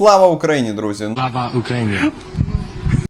Слава Україні, друзі! Слава Україні!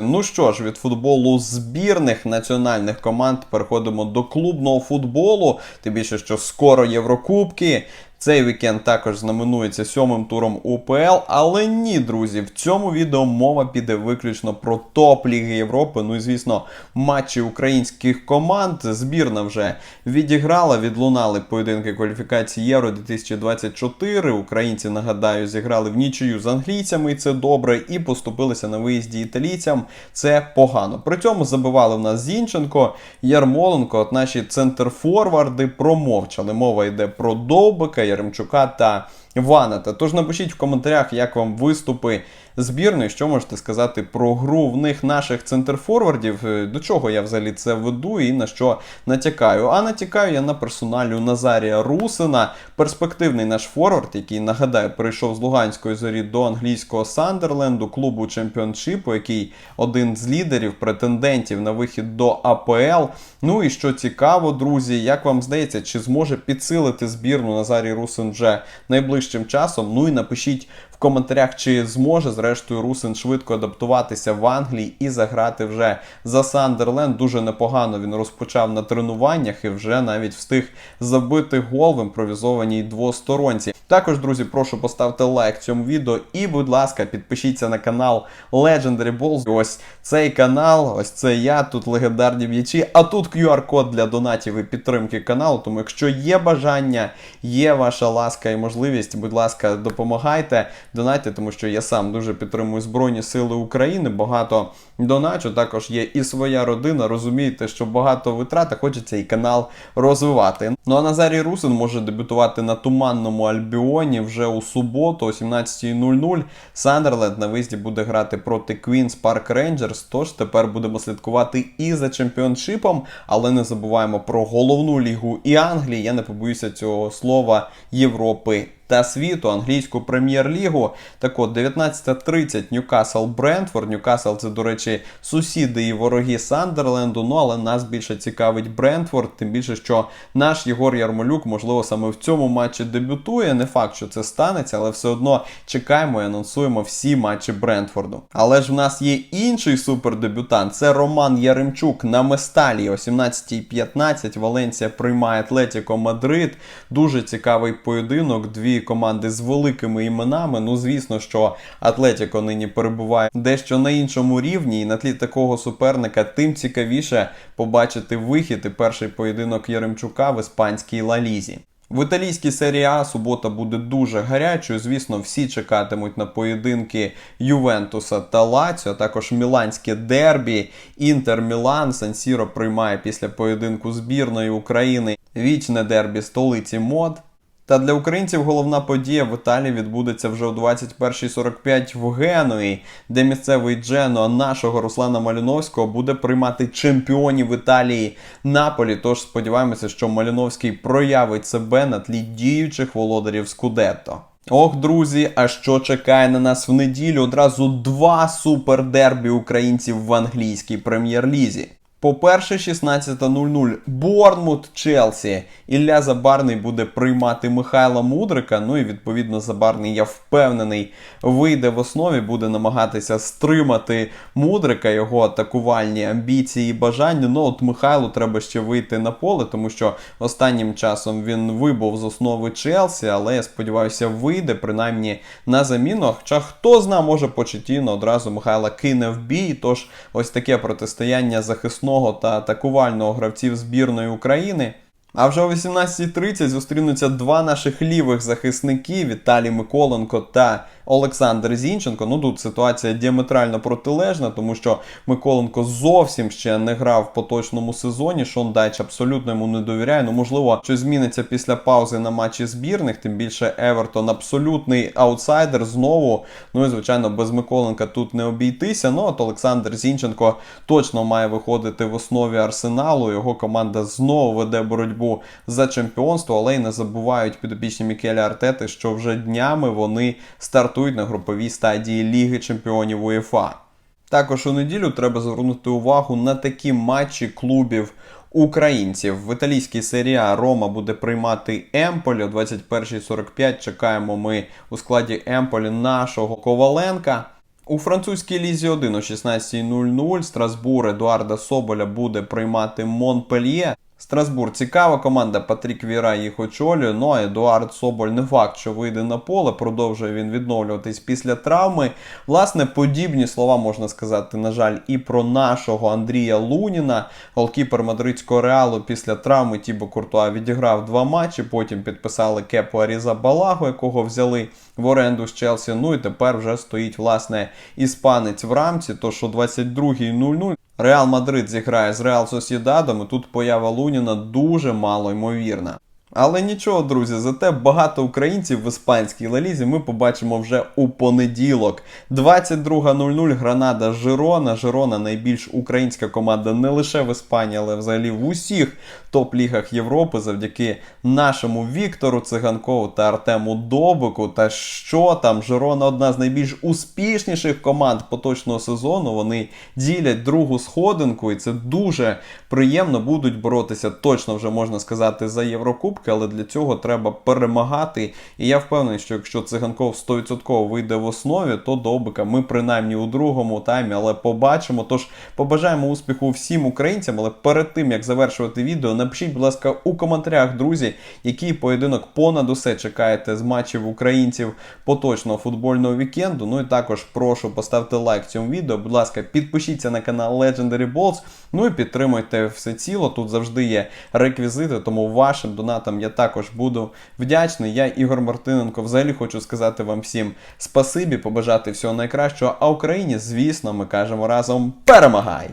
Ну що ж, від футболу збірних національних команд переходимо до клубного футболу. Тим більше, що скоро Єврокубки. Цей вікенд також знаменується сьомим туром УПЛ. Але ні, друзі, в цьому відео мова піде виключно про топ Ліги Європи. Ну і звісно, матчі українських команд. Збірна вже відіграла, відлунали поєдинки кваліфікації Євро 2024. Українці, нагадаю, зіграли в нічию з англійцями, і це добре, і поступилися на виїзді італійцям. Це погано. При цьому забивали в нас Зінченко, Ярмоленко, от наші центрфорварди промовчали. Мова йде про Довбика, Яремчука та Ваната. Тож напишіть в коментарях, як вам виступи збірної, що можете сказати про гру в них наших центрфорвардів, е, до чого я взагалі це веду і на що натякаю. А натякаю я на персоналю Назарія Русина, перспективний наш форвард, який нагадаю, перейшов з Луганської зорі до англійського Сандерленду, клубу чемпіоншипу, який один з лідерів, претендентів на вихід до АПЛ. Ну і що цікаво, друзі, як вам здається, чи зможе підсилити збірну Назарій Русин вже найближчим часом? Ну і напишіть коментарях, чи зможе зрештою Русин швидко адаптуватися в Англії і заграти вже за Сандерленд. Дуже непогано він розпочав на тренуваннях і вже навіть встиг забити гол в імпровізованій двосторонці. Також, друзі, прошу поставити лайк цьому відео і, будь ласка, підпишіться на канал Legendary Balls. Ось цей канал, ось це я, тут легендарні м'ячі, а тут QR-код для донатів і підтримки каналу. Тому, якщо є бажання, є ваша ласка і можливість, будь ласка, допомагайте, донайте, тому що я сам дуже підтримую Збройні Сили України. Багато доначу, також є і своя родина. Розумієте, що багато витрат, а хочеться і канал розвивати. Ну а Назарій Русин може дебютувати на туманному Альбіоні вже у суботу, о 17.00. Сандерленд на виїзді буде грати проти Queen's Park Rangers. Тож тепер будемо слідкувати і за чемпіоншипом, але не забуваємо про головну лігу і Англії. Я не побоюся цього слова Європи. Та світу англійську прем'єр-лігу. Так от 19.30 Ньюкасл Брентфорд. Ньюкасл це, до речі, сусіди і вороги Сандерленду. Ну але нас більше цікавить Брентфорд, тим більше, що наш Єгор Ярмолюк, можливо, саме в цьому матчі дебютує. Не факт, що це станеться, але все одно чекаємо і анонсуємо всі матчі Брентфорду. Але ж в нас є інший супердебютант. Це Роман Яремчук на Месталі. О 17.15 Валенсія приймає Атлетіко Мадрид. Дуже цікавий поєдинок. Дві команди з великими іменами. Ну, звісно, що Атлетіко нині перебуває дещо на іншому рівні, і на тлі такого суперника тим цікавіше побачити вихід і перший поєдинок Яремчука в іспанській Лалізі. В італійській серії А субота буде дуже гарячою. Звісно, всі чекатимуть на поєдинки Ювентуса та Лаціо, також Міланське дербі. Інтер Мілан Сан-Сіро приймає після поєдинку збірної України вічне дербі столиці мод. Та для українців головна подія в Італії відбудеться вже о 21.45 в Генуї, де місцевий Джено нашого Руслана Маліновського буде приймати чемпіонів Італії Наполі. Тож сподіваємося, що Маліновський проявить себе на тлі діючих володарів Скудетто. Ох, друзі, а що чекає на нас в неділю? Одразу два супердербі українців в англійській прем'єр-лізі. По-перше, 16.00 Борнмут Челсі. Ілля Забарний буде приймати Михайла Мудрика. Ну і відповідно Забарний, я впевнений, вийде в основі, буде намагатися стримати Мудрика, його атакувальні амбіції і бажання. Ну от Михайлу треба ще вийти на поле, тому що останнім часом він вибув з основи Челсі, але я сподіваюся, вийде принаймні на заміну. Хоча хто зна, може Почетіно одразу Михайла кине в бій. Тож ось таке протистояння захисного та атакувального гравців збірної України. А вже о 18.30 зустрінуться два наших лівих захисники Віталій Миколенко та Олександр Зінченко. Ну тут ситуація діаметрально протилежна, тому що Миколенко зовсім ще не грав в поточному сезоні. Шон Дайч абсолютно йому не довіряє. Ну, можливо, щось зміниться після паузи на матчі збірних. Тим більше Евертон абсолютний аутсайдер знову. Ну і звичайно, без Миколенка тут не обійтися. Ну от Олександр Зінченко точно має виходити в основі арсеналу. Його команда знову веде боротьбу за чемпіонство, але й не забувають підопічні Мікеля Артети, що вже днями вони стартують на груповій стадії Ліги Чемпіонів УЄФА. Також у неділю треба звернути увагу на такі матчі клубів українців. В італійській серії Рома буде приймати Емполі о 21.45. Чекаємо ми у складі Емполі нашого Коваленка. У французькій лізі 1 о 16.00 Страсбур Едуарда Соболя буде приймати Монпельє. Страсбур цікава команда, Патрік Віра їх очолює. Ну а Едуард Соболь не факт, що вийде на поле. Продовжує він відновлюватись після травми. Власне, подібні слова можна сказати, на жаль, і про нашого Андрія Луніна. Голкіпер мадридського реалу після травми Тібо Куртуа відіграв два матчі. Потім підписали Кепу Аріза Балагу, якого взяли в оренду з Челсі. Ну і тепер вже стоїть власне іспанець в рамці. Тож о 22.00 Реал Мадрид зіграє з Реал Сосідадом, і тут поява Луніна дуже мало ймовірна. Але нічого, друзі, зате багато українців в іспанській лалізі ми побачимо вже у понеділок. 22.00 Гранада Жирона. Жирона найбільш українська команда не лише в Іспанії, але взагалі в усіх топ-лігах Європи завдяки нашому Віктору Циганкову та Артему Добику. Та що там, Жирона одна з найбільш успішніших команд поточного сезону. Вони ділять другу сходинку, і це дуже приємно будуть боротися. Точно вже можна сказати за Єврокубки, але для цього треба перемагати. І я впевнений, що якщо циганков 100% вийде в основі, то Добика ми принаймні у другому таймі, але побачимо. Тож побажаємо успіху всім українцям. Але перед тим як завершувати відео, напишіть, будь ласка, у коментарях, друзі, який поєдинок понад усе чекаєте з матчів українців поточного футбольного вікенду. Ну і також прошу поставити лайк цьому відео. Будь ласка, підпишіться на канал Legendary Balls. Ну і підтримуйте все ціло. Тут завжди є реквізити, тому вашим донатам я також буду вдячний. Я Ігор Мартиненко. Взагалі хочу сказати вам всім спасибі, побажати всього найкращого. А Україні, звісно, ми кажемо разом перемагай!